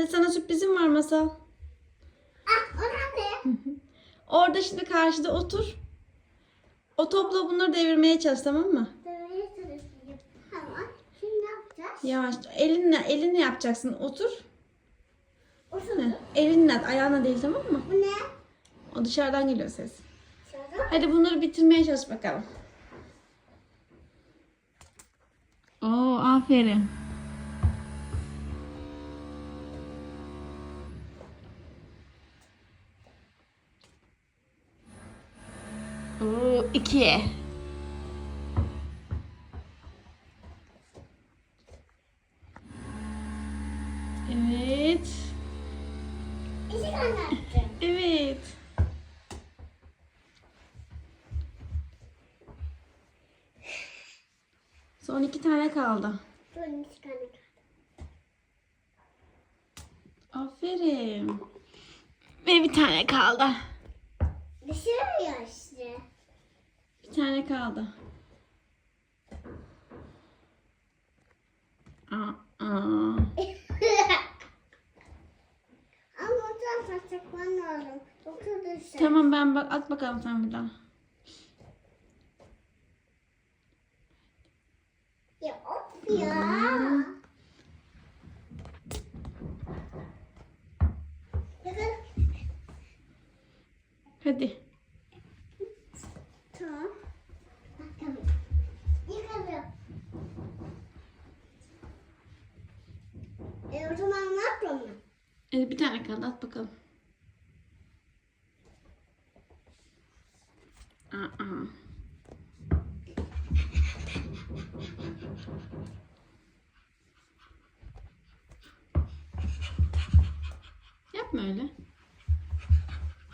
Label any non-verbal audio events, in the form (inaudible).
Hadi sana sürprizim var Masal. Ah o ne? Orada şimdi karşıda otur. O topla bunları devirmeye çalış tamam mı? Dövmeye çalışayım. Tamam. Şimdi ne yapacağız? Yavaş. Elinle, elinle yapacaksın. Otur. Otur. Heh, Elinle, ayağına değil tamam mı? Bu ne? O dışarıdan geliyor ses. Şurada. Hadi bunları bitirmeye çalış bakalım. Oo, aferin. Oo, iki. Evet. Evet. Son iki tane kaldı. Son iki tane kaldı. Aferin. Ve bir tane kaldı. Tane kaldı. Aa, aa. (laughs) Ama oradan saçakman lazım. Yoksa düşer. Tamam ben bak at bakalım sen bir daha. Ya of ya. Hadi. Tamam. Hadi bir tane kaldı at bakalım. Aa. Yapma öyle.